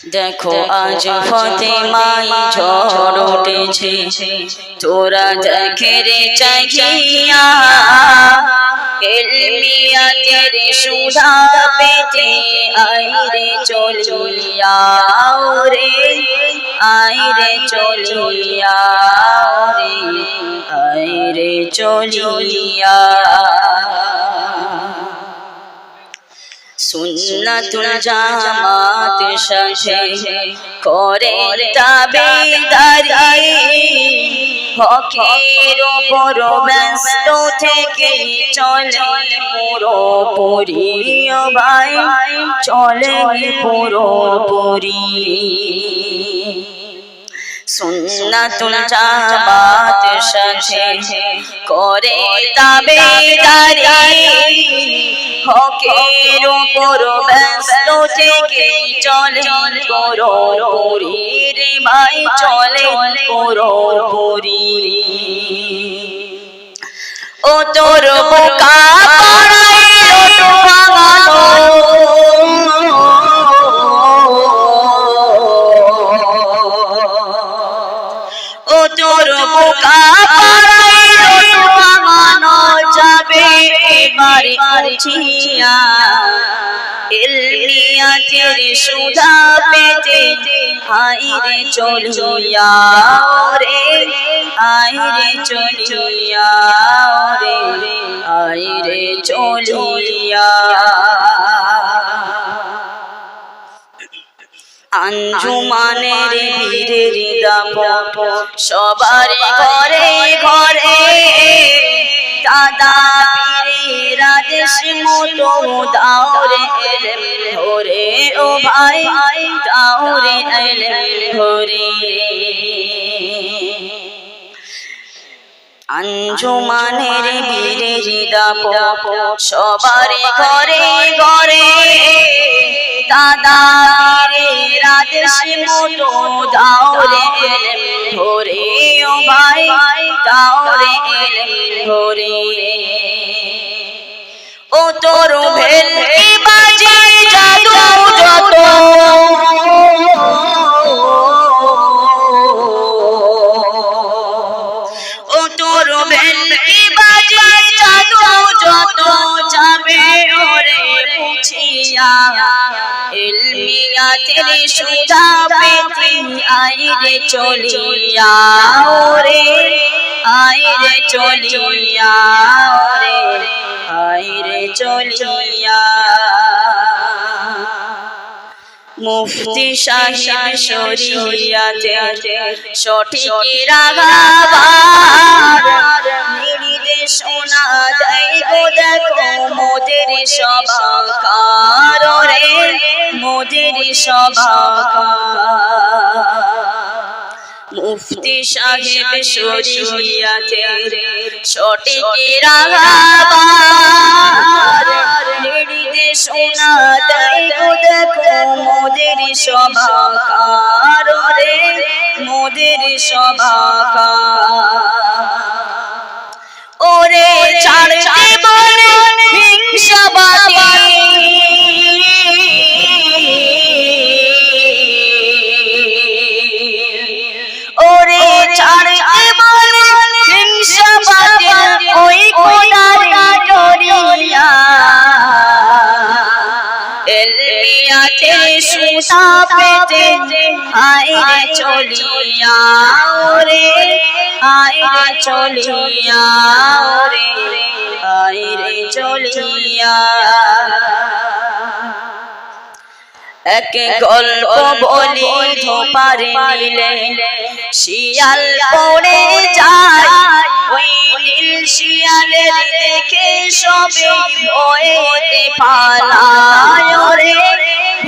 দেখো আজ ফতেমাই ঝড় উঠেছে। তোরা দেখে রে চাহিয়া এলমিয়াতের সুধা পেতে আইরে চলিয়া রে আইরে চলিয়া রে আইরে চলিয়া। সুন্নাতুল জামাত সাথে করে তাবেদারি। হকের ওপর ব্যস্ত থেকে চলে। পুরো পুরি ভাই চলে পুরো পুরি। সুন্নাতুল জামাত সাথে করে তাবেদারি। হকের উপর ব্যস্ত থেকে চলে করো রে ভাই চলে করো পুরি ও তোর বোকা আইরে চলিয়া রে আইরে চলিয়া রে আইরে চলিয়া। আঞ্জুমানের বীরের দাপট সবার ঘরে ঘরে। দাদা পীরের আদেশ মতো দাওরে এলেম ধরে, ও ভাই, দাওরে এলেম ধরে। আঞ্জুমানের বীরের দাপট সবার ঘরে ঘরে। দাদা পীরের আদেশ মতো দাওরে এলেম ধরে, ও ভাই, দাওরে এলেম ধরে। তোর ভেলকি বাজে জাদু যত। ও তোর ভেলকি বাজে জাদু যত। যাবে ওরে পুছিয়া এলমিয়াতের সুধা পেতে আইরে চলিয়া ওরে, আইরে চলিয়া ওরে, আইরে চলিয়া। মুফতি সাহেব শরিয়াতে সঠিক রাগাবার নির্দেশনা দেয় গো দেখো মোদের সবাকার রে, মোদের সবাকার মুফতি সাহেব শরিয়াতে সঠিক রাগাবার নির্দেশনা দেয় গো দেখো মোদের সবাকার রে, মোদের সবাকার ওরে ছাড়তে বলে হিংসাবাদী ওরে ছাড়তে বলে হিংসাবাদী ওই কোনারে ডরিয়া এলিয়াতে সুতা পেতে আইরে চলিয়া ওরে আইরে চলিয়া ওরে আইরে চলিয়া। এক গল্প বলি ধোপারে নিলে শিয়াল পড়ে যায়, ওই নীল শিয়ালের দেখে সবে ভয়েতে পালায় রে।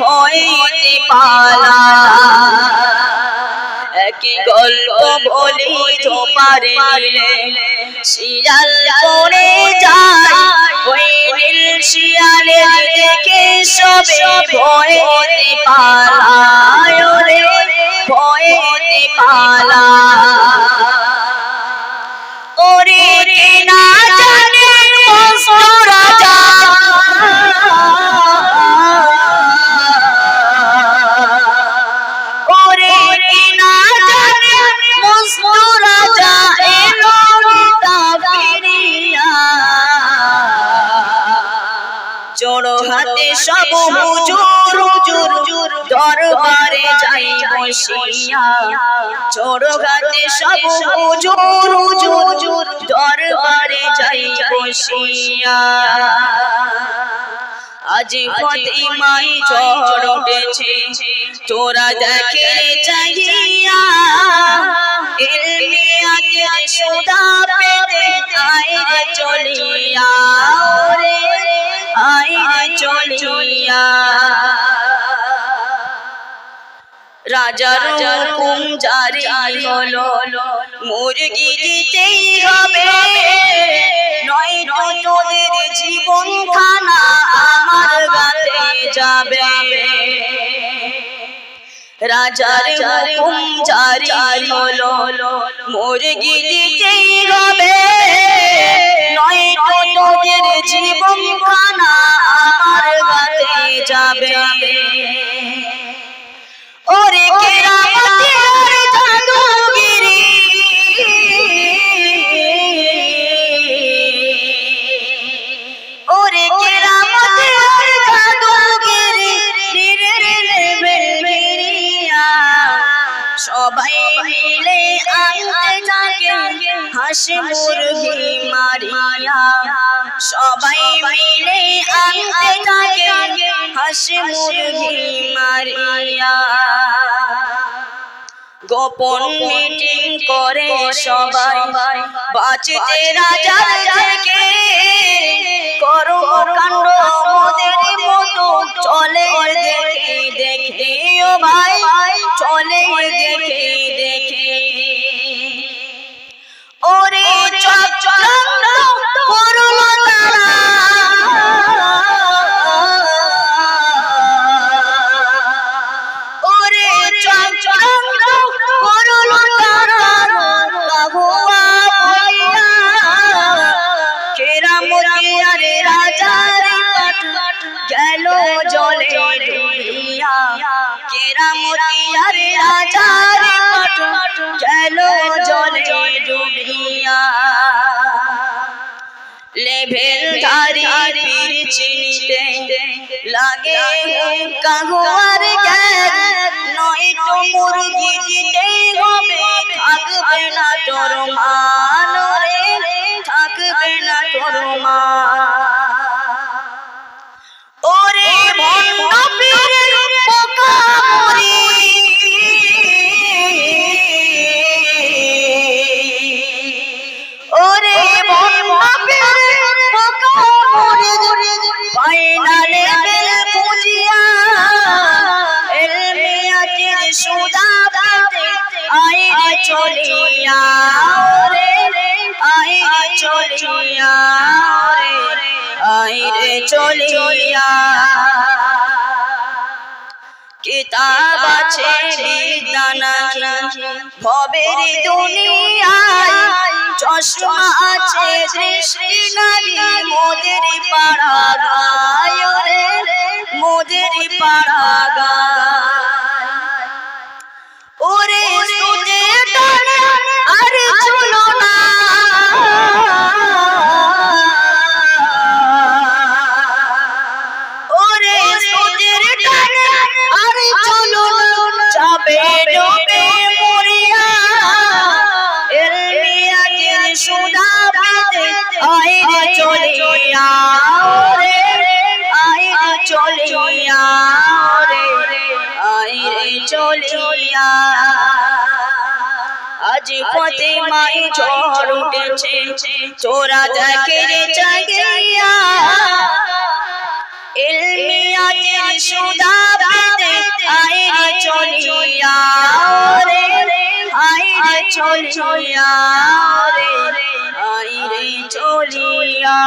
ভয়েতে পালায় একই গল্প বলি ধোপারে নিলে, শিয়াল পড়ে যায়। ওই নীল শিয়ালের দেখে সবে ভয়েতে পালায়। রে ভয়েতে পালায় রাতে সব হুজুর হুজুর দরবারে যাই বসিয়া। চোর গাতে সব হুজুর হুজুর দরবারে যাই বসিয়া। আজ ফতিমাই ঝড় উঠেছে। তোরা দেখে চাইয়া সুদা পেতে আয় চলিয়া। রে আইরে চলিয়া। রাজার হুকুম জারি হলো। মুরগি দিতেই হবে নয়তো তোদের জীবন খানা আমার গাতে যাবে। রাজার হুকুম জারি হলো। মুরগি দিতেই হবে জীবন খানা আমার গাতে যাবে। ওরে কেরামতি ওরে জাদুগিরি। ওরে কেরামতি ওরে জাদুগিরি, নিরে নেবে বেরিয়া সবাই মিলে আনতে থাকে হাসি মারিয়া সবাই মিলে আনতে থাকে হাসি মুরগি মারিয়া। গোপন মিটিং করে সবাই বাঁচতে রাজার থেকে করো কাণ্ড ডুবিয়া লেভেল ধারি পীর চিনিতে লাগে কাগুয়ার জ্ঞান নয় তো মুরগি দিতে হবে, থাকবে না তোর মান ফাইনালে বেল পুজিয়া এলমিয়াতের সুদা পেতে আইরে চলিয়া। রে আইরে চলিয়া রে আইরে চলিয়া। কিতাব আছে বিদ্যানা ভবের দুনিয়ায় চশমা আছে দৃষ্টি নারী, মোদের পাড়া গায় রে, মোদের পাড়া গায় ওরে সুজে আর চলো আজ ফতে মাই ঝড় উঠেছে। তোরা দেখে রে জাগিয়া এলমিয়াতের সুদা পেতে আইরে চলিয়া। রে আইরে চলিয়া। রে আইরে চলিয়া।